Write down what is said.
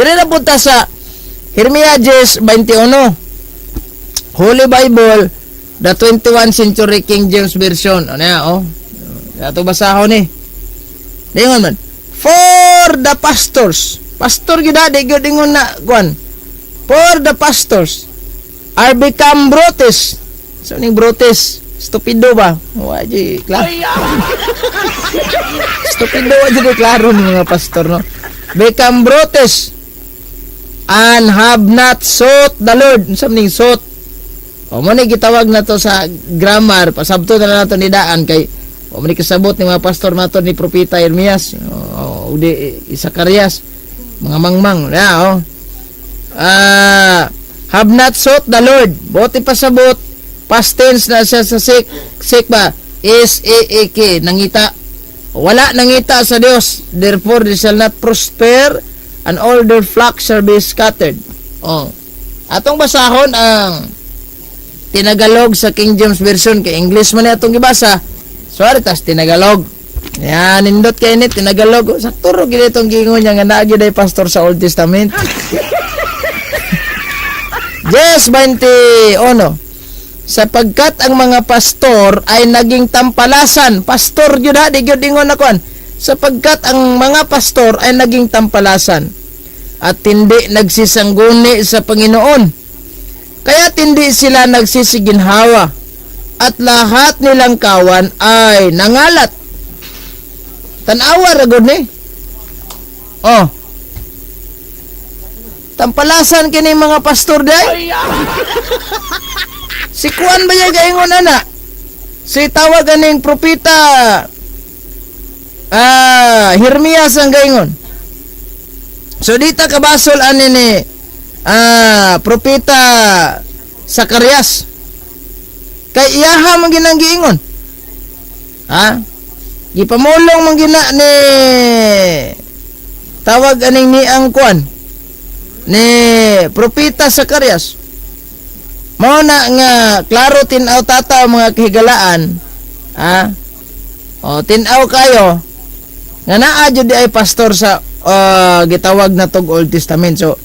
Dire na punta sa Jeremias 21. Holy Bible, the 21 century King James Version. Ano yan, oh. Ito basahon eh. Dingon man. For the pastors. Pastor gid di gyud ingon na kuan. For the pastors are become brotes. So ning brotes, stupido ba? Wa di klaro. stupido wa di klaro ng mga pastor no. Become brotes and have not sought the Lord. Unsa ning sought? O mo ni gitawag na to sa grammar, pasabto na nato ni daan kay o mo ni kasabot ni mga pastor nato ni propeta Jeremias, o, o di Isakarias, mga mangmang, ya oh. Ah, have not sought the Lord. Bote pasabot past tense na siya sa sik, sik ba? Is k nangita. Wala nangita sa Dios. Therefore they shall not prosper and all their flocks shall be scattered. Oh. Atong basahon ang tinagalog sa King James Version kay English man atong gibasa. Sorry tas tinagalog. Yan, nindot kay ni tinagalog. Sa turo gid itong gingon niya nga naa gyud pastor sa Old Testament. Yes, 21. Sapagkat ang mga pastor ay naging tampalasan. Pastor yun ha, di yun ingon ako. Sapagkat ang mga pastor ay naging tampalasan at hindi nagsisangguni sa Panginoon. Kaya hindi sila nagsisiginhawa at lahat nilang kawan ay nangalat. Tanawa ragod ni. Oh. Tampalasan kini mga pastor day. Si Kuan ba niya gaingon ana? Si tawag aning propeta ah Jeremias ang gaingon. So dita kabasol ani ni ah propeta Sakarias. Kay iyaha man ginang giingon. Ha? Gipamulong man gina ni tawag aning ni ang kuan ni propeta Sakarias. Mao na nga klaro tinaw tata mga kahigalaan. Ha? O tinaw kayo nga naa jud ay pastor sa ah, gitawag na tog Old Testament. So